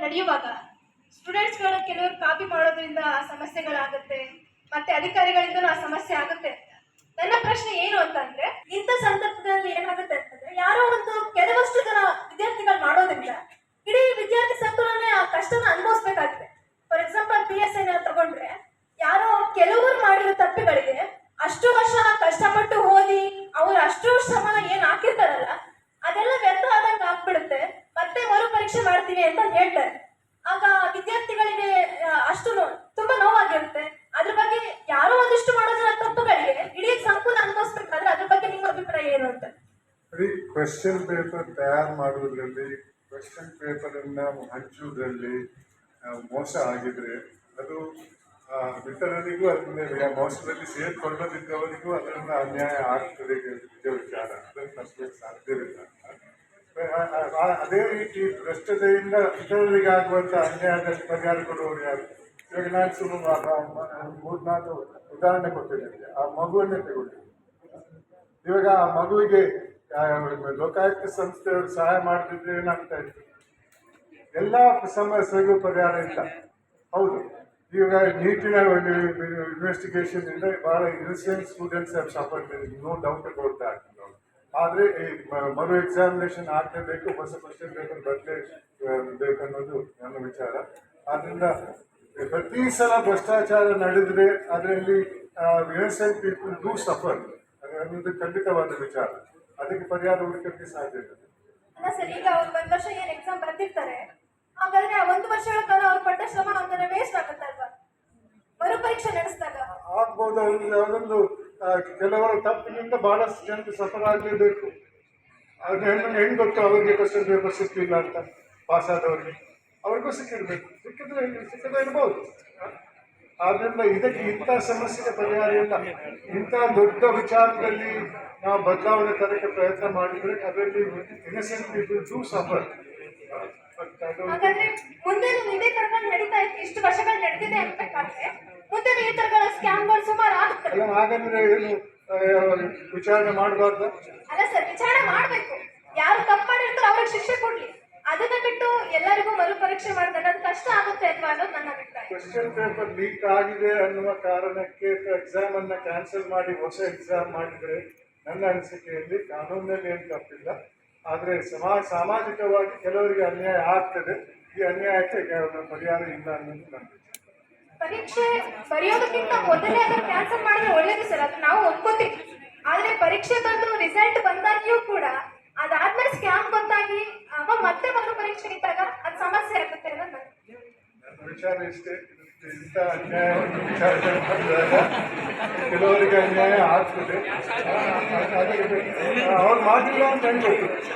ನಡೆಯುವಾಗ ಸ್ಟೂಡೆಂಟ್ಸ್ಗಳು ಕೆಲವರು ಕಾಪಿ ಮಾಡೋದ್ರಿಂದ ಆ ಸಮಸ್ಯೆಗಳಾಗುತ್ತೆ, ಮತ್ತೆ ಅಧಿಕಾರಿಗಳಿಂದ ಆ ಸಮಸ್ಯೆ ಆಗುತ್ತೆ ನನ್ನ ಪ್ರಶ್ನೆ ಏನು ಅಂತಂದ್ರೆ ಇಂಥ ಸಂದರ್ಭದಲ್ಲಿ ಏನಾಗುತ್ತೆ ಅಂತಂದ್ರೆ, ಯಾರೋ ಒಂದು ಕೆಲವಷ್ಟು ಜನ ವಿದ್ಯಾರ್ಥಿಗಳು ಮಾಡೋದ್ರಿಂದ ಇಡೀ ವಿದ್ಯಾರ್ಥಿ ಸಂಕುಲನೇ ಆ ಕಷ್ಟನ ಅನುಭವಿಸ್ಬೇಕಾಗಿದೆ. ಫಾರ್ ಎಕ್ಸಾಂಪಲ್ ಪಿ ಎಸ್ ಐನ ತಗೊಂಡ್ರೆ, ಯಾರೋ ಕೆಲವರು ಮಾಡಿರೋ ತಪ್ಪಿಗಳಿಗೆ ಅಷ್ಟು ವರ್ಷ ಕಷ್ಟಪಟ್ಟು ಓದಿ ಅವ್ರು ಅಷ್ಟು ಶ್ರಮ ಏನ್ ಹಾಕಿರ್ತಾರಲ್ಲ ಅದೆಲ್ಲ ವ್ಯರ್ಥ ಆದಂಗೆ ಆಗ್ಬಿಡುತ್ತೆ ಮತ್ತೆ ಮರು ಪರೀಕ್ಷೆ ಮಾಡ್ತೀವಿ ಅಂತ ಹೇಳ್ತಾರೆ ಆಗ ವಿದ್ಯಾರ್ಥಿಗಳಿಗೆ ಆ, ಅಷ್ಟು ನೋ- ತುಂಬಾ ನೋವಾಗಿರುತ್ತೆ ಅದ್ರ ಬಗ್ಗೆ ಯಾರೋ ಒಂದಿಷ್ಟು ಮಾಡೋದ್ರ ತಪ್ಪುಗಳಿಗೆ ಇಡೀ ಸಂಕುಲ ಅನುಭವಿಸ್ಬೇಕಾದ್ರೆ ಅದ್ರ ಬಗ್ಗೆ ನಿಮ್ಮ ಅಭಿಪ್ರಾಯ ಏನು ಅಂತ ಬರೀ ಕ್ವೆಶ್ಚನ್ ಪೇಪರ್ ತಯಾರು ಮಾಡುವುದರಲ್ಲಿ ಕ್ವೆಶ್ಚನ್ ಪೇಪರನ್ನು ಹಂಚುವುದರಲ್ಲಿ ಮೋಸ ಆಗಿದ್ರೆ, ಅದು ವಿತರಣೆಗೂ ಅದನ್ನೇ ಮೋಸದಲ್ಲಿ ಸೇರ್ಕೊಳ್ಳದಿದ್ದವರಿಗೂ ಅದರಿಂದ ಅನ್ಯಾಯ ಆಗ್ತದೆ ನಿಜ ವಿಚಾರ. ಅದನ್ನು ತಪ್ಪಲಿಕ್ಕೆ ಸಾಧ್ಯವಿಲ್ಲ ಅದೇ ರೀತಿ ಭ್ರಷ್ಟತೆಯಿಂದ ಇತರರಿಗೆ ಆಗುವಂಥ ಅನ್ಯಾಯದ ಪರಿಹಾರ ಕೊಡುವವರು ಯಾರು? ಇವಾಗ ನಾನು ಸುಮ್ಮನೆ ಮೂರ್ನಾಲ್ಕು ಉದಾಹರಣೆ ಕೊಟ್ಟಿದ್ದೇನೆ ಆ ಮಗುವನ್ನೇ ತಗೊಳ್ಳಿ ಇವಾಗ ಆ ಮಗುವಿಗೆ ಲೋಕಾಯುಕ್ತ ಸಂಸ್ಥೆಯವರು ಸಹಾಯ ಮಾಡ್ತಿದ್ರೆ ಏನಾಗ್ತಾ ಇತ್ತು ಎಲ್ಲ ಸಮಸ್ಯೆಗೂ ಪರಿಹಾರ ಇಲ್ಲ. ಹೌದು. ಈಗ ನೀಟಿನ ಇನ್ವೆಸ್ಟಿಗೇಷನ್ ಇಂದ ಬಹಳ innocent students suffered no doubt about that ಆದರೆ ಈ ಮರು ಎಕ್ಸಾಮಿನೇಷನ್ ಆಗಲೇಬೇಕು, ಹೊಸ ಕ್ವಶನ್ ಪೇಪರ್ ಬರಲೇ ಬೇಕನ್ನೋದು ನನ್ನ ವಿಚಾರ. ಆದ್ದರಿಂದ ಪ್ರತಿ ಸಲ ಭ್ರಷ್ಟಾಚಾರ ನಡೆದರೆ ಅದರಲ್ಲಿ ಇನ್ನಸೆಂಟ್ ಪೀಪಲ್ ಡೂ ಸಫರ್ ಅನ್ನೋದು ಖಂಡಿತವಾದ ವಿಚಾರ. ಅದಕ್ಕೆ ಪರಿಹಾರ ಹುಡುಕಕ್ಕೆ ಸಾಧ್ಯ ಇಲ್ಲ. ಅಲ್ಲ ಸರ್ ಈಗ ಅವ್ರು ಒಂದ್ ವರ್ಷ ಏನ್ ಎಕ್ಸಾಮ್ ಬರ್ತಿರ್ತಾರೆ ಹಾಗಾದ್ರೆ ಆ ಒಂದು ವರ್ಷಗಳ ಕಾಲ ಅವ್ರು ಪಟ್ಟ ಶ್ರಮ ಅವ್ರ ವೇಸ್ಟ್ ಆಗುತ್ತಲ್ವಾ ಮರು ಪರೀಕ್ಷೆ ನಡೆಸಿದಾಗ. ಆಗ್ಬೋದು ಅವ್ರಿಗೆ ಅದೊಂದು ಕೆಲವರು ತಪ್ಪಿನಿಂದ ಬಹಳಷ್ಟು ಜನ ಸಫರ್ ಆಗಲೇಬೇಕು. ಅವ್ರಿಗೆ ಹೆಣ್ಣು ಹೆಣ್ಣು ಗೊತ್ತು ಅವರಿಗೆ ಕ್ವಶನ್ ಪೇಪರ್ ಸಿಕ್ಕಿಲ್ಲ ಅಂತ ಪಾಸ್ ಆದವ್ರಿಗೆ ಅವ್ರಿಗೂ ಸಿಕ್ಕಿರ್ಬೇಕು. ಸಿಕ್ಕಿದ್ರೆ ಸಿಕ್ಕದೇ ಇರ್ಬೋದು. ಆದ್ರಿಂದ ಇದಕ್ಕೆ ಇಂಥ ಸಮಸ್ಯೆಗೆ ಪರಿಹಾರ ಇಲ್ಲ. ಇಂಥ ದೊಡ್ಡ ವಿಚಾರದಲ್ಲಿ ನಾವು ಬದಲಾವಣೆ ತರಕ್ಕೆ ಪ್ರಯತ್ನ ಮಾಡಿದ್ರೆ ಅದರಲ್ಲಿ ಇನ್ನಸೆಂಟ್ ಪೀಪಲ್ ಟು ಸಫರ್ ಹಾಗಾದ್ರೆ ಮುಂದೆ ಇದೇ ತರಗಳು ನಡೀತಾ ಇತ್ತು ಇಷ್ಟು ವರ್ಷಗಳು ನಡೆದಿದೆ ಅನ್ಬೇಕಾದ್ರೆ ಮುಂದೆ ಈ ತರಗಳ ಸ್ಕ್ಯಾಮ್ಗಳು ಸುಮಾರು ಆಗುತ್ತೆ ಹಾಗಂದ್ರೆ ಏನು ವಿಚಾರಣೆ ಮಾಡಬಾರ್ದು? ಅಲ್ಲ ಸರ್ ವಿಚಾರಣೆ ಮಾಡ್ಬೇಕು. ಯಾರು ತಪ್ಪು ಮಾಡಿರ್ತಾರೋ ಅವ್ರಿಗೆ ಶಿಕ್ಷೆ ಕೊಡ್ಲಿ. ಅದನ್ನ ಬಿಟ್ಟು ಎಲ್ಲರಿಗೂ ಮರುಪರೀಕ್ಷೆ ಮಾಡಿದಾಗ ಅದು ಕಷ್ಟ ಆಗುತ್ತೆ ಅಲ್ವಾ ಅನ್ನೋದು ನನ್ನ ಅಭಿಪ್ರಾಯ. ಕ್ವೆಶ್ಚನ್ ಪೇಪರ್ ಲೀಕ್ ಆಗಿದೆ ಅನ್ನುವ ಕಾರಣಕ್ಕೆ ಎಕ್ಸಾಮ್ ಅನ್ನ ಕ್ಯಾನ್ಸಲ್ ಮಾಡಿ, ಹೊಸ ಎಕ್ಸಾಮ್ ಮಾಡಿದ್ರೆ ನನ್ನ ಅನಿಸಿಕೆಯಲ್ಲಿ ಕಾನೂನಿನಲ್ಲಿ ಏನು ತಪ್ಪಿಲ್ಲ. ಆದರೆ ಸಮಾಜ ಸಾಮಾಜಿಕವಾಗಿ ಕೆಲವರಿಗೆ ಅನ್ಯಾಯ ಆಗ್ತದೆ. ಈ ಅನ್ಯಾಯಕ್ಕೆ ಪರಿಹಾರ ಇಲ್ಲ ಅನ್ನೋದು ನನ್ನ ಪರೀಕ್ಷೆ ಬರೆಯೋದಕ್ಕಿಂತ ಮೊದಲೇ ಅದನ್ನು ಕ್ಯಾನ್ಸಲ್ ಮಾಡಿದ್ರೆ ಒಳ್ಳೇದು ಸರ್, ಅದು ನಾವು ಒಪ್ಕೋತೀವಿ. ಆದರೆ ಪರೀಕ್ಷೆ ಬಂದು ರಿಸಲ್ಟ್ ಬಂದಾಗಿಯೂ ಕೂಡ ಅದಾದ್ಮೇಲೆ ಸ್ಕ್ಯಾಮ್ ಗೊತ್ತಾಗಿ ಅವ ಮತ್ತೆ ಮಗು ಪರೀಕ್ಷೆ ವಿಚಾರ ಇಷ್ಟೇ ಇಂಥ ಅನ್ಯಾಯವನ್ನು ವಿಚಾರದಲ್ಲಿ ಬಂದಾಗ ಕೆಲವರಿಗೆ ಅನ್ಯಾಯ ಆಗ್ತದೆ ಅದಕ್ಕೆ ಅವ್ರು ಮಾಡಿಲ್ಲ ಅಂತ ಹೆಂಗೆ ಗೊತ್ತು